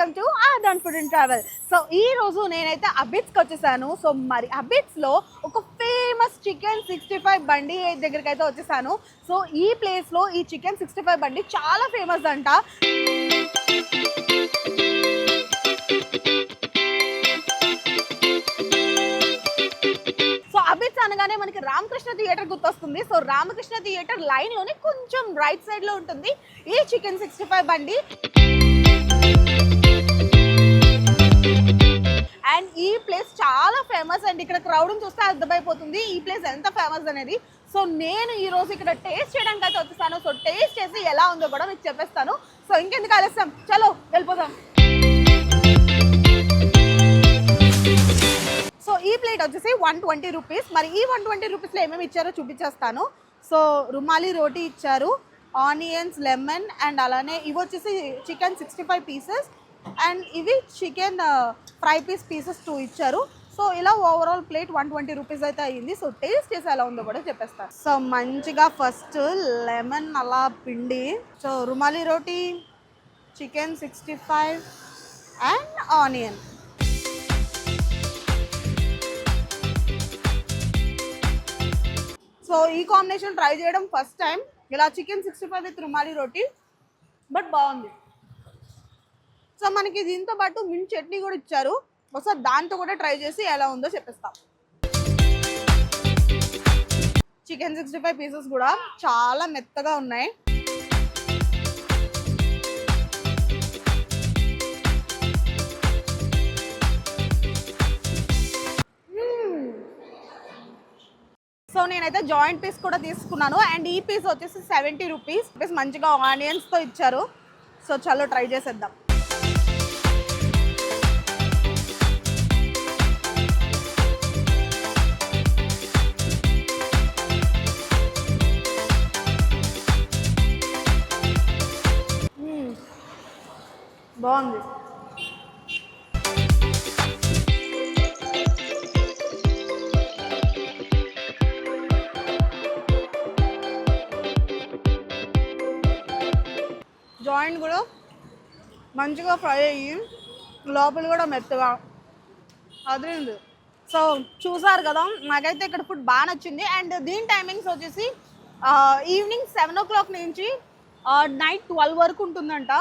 దాంట్ travel. So ఈ రోజు నేనైతే అబిట్స్కి వచ్చేసాను. సో మరి అబిట్స్లో ఒక ఫేమస్ చికెన్ సిక్స్టీ ఫైవ్ బండి దగ్గరికి అయితే వచ్చేసాను. సో ఈ ప్లేస్లో ఈ చికెన్ సిక్స్టీ ఫైవ్ బండి చాలా ఫేమస్ అంట. సో అబిట్స్ అనగానే మనకి రామకృష్ణ థియేటర్ గుర్తొస్తుంది. సో రామకృష్ణ థియేటర్ లైన్లోనే కొంచెం రైట్ సైడ్లో ఉంటుంది ఈ చికెన్ సిక్స్టీ ఫైవ్ బండి. ఫేమస్ అండ్ ఇక్కడ క్రౌడ్ చూస్తే అర్థమైపోతుంది ఈ ప్లేస్ ఎంత ఫేమస్ అనేది. సో నేను ఈ రోజు ఇక్కడ టేస్ట్ చేయడానికి అయితే వచ్చేసాను. సో టేస్ట్ చేసి ఎలా ఉందో కూడా మీకు చెప్పేస్తాను. సో ఇంకెందుకు ఆలస్యం? చలో వెళ్ళిపోదాం. సో ఈ ప్లేట్ వచ్చేసి వన్ ట్వంటీ రూపీస్. మరి ఈ వన్ ట్వంటీ రూపీస్లో ఏమేమి ఇచ్చారో చూపించేస్తాను. సో రుమాలి రోటీ ఇచ్చారు ఆనియన్స్ లెమన్ అండ్ అలానే ఇవి వచ్చేసి chicken sixty five pieces and ఇవి chicken fry piece pieces two ఇచ్చారు. సో ఇలా overall plate one twenty rupees అయితే అయ్యింది. సో టేస్ట్ చేసి ఎలా ఉందో కూడా చెప్పేస్తాను సో మంచిగా ఫస్ట్ లెమన్ అలా పిండి. So rumali roti chicken sixty five and onion so ఈ కాంబినేషన్ ట్రై చేయడం ఫస్ట్ టైం ఇలా chicken sixty five with rumali roti but బాగుంది. సో మనకి దీంతో పాటు మిన్ చట్నీ కూడా ఇచ్చారు. ఒకసారి దాంతో కూడా ట్రై చేసి ఎలా ఉందో చెప్పిస్తాం. చికెన్ సిక్స్టీ ఫైవ్ పీసెస్ కూడా చాలా మెత్తగా ఉన్నాయి. సో నేనైతే జాయింట్ పీస్ కూడా తీసుకున్నాను. అండ్ ఈ పీస్ వచ్చేసి సెవెంటీ రూపీస్ పీస్ మంచిగా ఆనియన్స్తో ఇచ్చారు. సో చలో ట్రై చేసేద్దాం. బాగుంది. జాయింట్ కూడా మంచిగా ఫ్రై అయ్యి లోపల కూడా మెత్తగా అదిరింది. సో చూసారు కదా నాకైతే ఇక్కడ ఫుడ్ బాగా నచ్చింది. అండ్ దీని టైమింగ్స్ వచ్చేసి ఈవినింగ్ సెవెన్ ఓ క్లాక్ నుంచి నైట్ ట్వెల్వ్ వరకు ఉంటుందంట.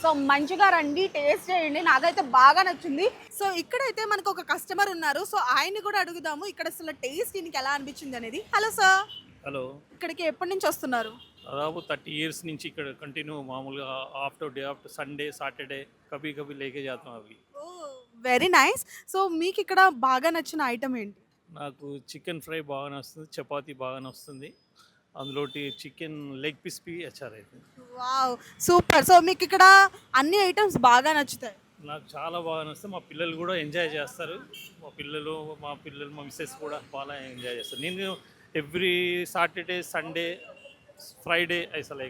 సో మంచిగా రండి టేస్ట్ చేయండి. నాకైతే బాగా నచ్చింది. సో ఇక్కడైతే మనకు ఒక కస్టమర్ ఉన్నారు. సో ఆయన్ని కూడా అడుగుదాము ఇక్కడ అసలు టేస్ట్ దీనికి ఎలా అనిపించింది అనేది. హలో సార్ హలో ఇక్కడికి ఎప్పటి నుంచి వస్తున్నారు? దాదాపు థర్టీ ఇయర్స్ నుంచి ఇక్కడ కంటిన్యూ మామూలుగా after day after Sunday Saturday Kabhi కభీ లేకే చేస్తాం అవి. వెరీ నైస్ సో మీకు ఇక్కడ బాగా నచ్చిన ఐటమ్ ఏంటి? నాకు చికెన్ ఫ్రై బాగా నస్తుంది చపాతీ బాగా నస్తుంది అందులోటి చికెన్ లెగ్ పీస్ పి హెచ్ఆర్ అయితే. Wow super. సో మీకు ఇక్కడ అన్ని ఐటమ్స్ బాగా నచ్చుతాయి. నాకు చాలా బాగా నస్తుంది మా పిల్లలు కూడా ఎంజాయ్ చేస్తారు. మా పిల్లలు మా పిల్లలు మా మిస్సెస్ కూడా బాగా ఎంజాయ్ చేస్తారు. నేను ఎవ్రీ సాటర్డే సండే ఫ్రైడే అసలు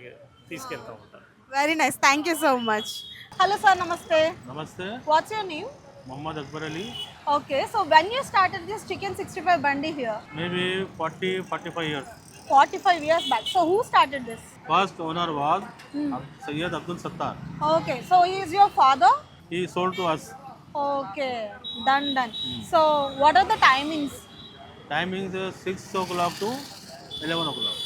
తీసుకెళ్తా ఉంటాను very nice thank you so much hello sir నమస్తే నమస్తే. What's your name Mohammed Akbar Ali. Okay so when you started this chicken sixty five bandi here maybe forty forty five years 45 years back. So who started this? First owner was hmm. Sayyid Abdul Sattar. Okay, so he is your father? He sold to us. Okay, done, done. Hmm. So what are the timings? Timings is 6 o'clock to 11 o'clock.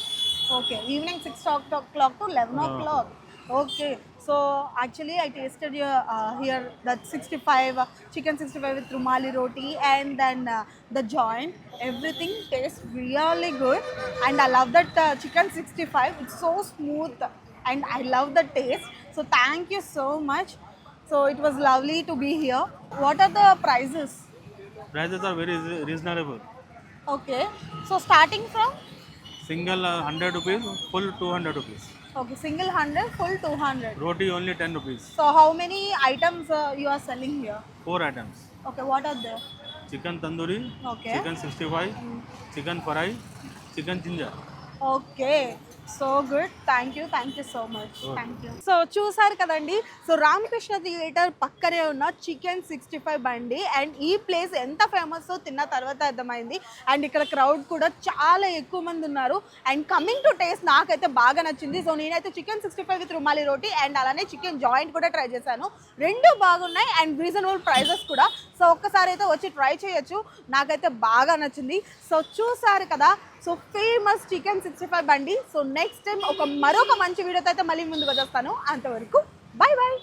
Okay, evening 6 o'clock to 11 o'clock. Okay. So actually I tasted your, uh, here that 65, uh, chicken 65 with rumali roti and then uh, the joint. Everything tastes really good and I love that uh, chicken 65. It's so smooth and I love the taste. So thank you so much. So it was lovely to be here. What are the prices? Prices are very reasonable. Okay. So starting from? Single uh, 100 rupees, full 200 rupees. Okay, single 100, full 200. Roti only 10 rupees. So how many items uh, you are selling here? Four items. Okay, what are they? Chicken tandoori, Okay. chicken 65, chicken fry, chicken ginger. Okay. So good. Thank you thank you so much thank you so చూసారు కదండి. So Ramakrishna theatre పక్కనే ఉన్న chicken sixty five బండి and ఈ place ఎంత famous తిన్న తర్వాత అర్థమైంది. అండ్ ఇక్కడ క్రౌడ్ కూడా చాలా ఎక్కువ మంది ఉన్నారు. అండ్ కమింగ్ టు టేస్ట్ నాకైతే బాగా నచ్చింది. సో నేనైతే chicken sixty five with rumali roti and అలానే చికెన్ జాయింట్ కూడా ట్రై చేశాను. రెండు బాగున్నాయి అండ్ రీజనబుల్ ప్రైజెస్ కూడా. సో ఒక్కసారి అయితే వచ్చి ట్రై చేయొచ్చు. నాకైతే బాగా నచ్చింది. సో చూసారు కదా. So famous chicken sixty five బండి. సో నెక్స్ట్ టైం ఒక మరొక మంచి వీడియోతో అయితే మళ్ళీ ముందుకు వచ్చేస్తాను. అంతవరకు బాయ్ బాయ్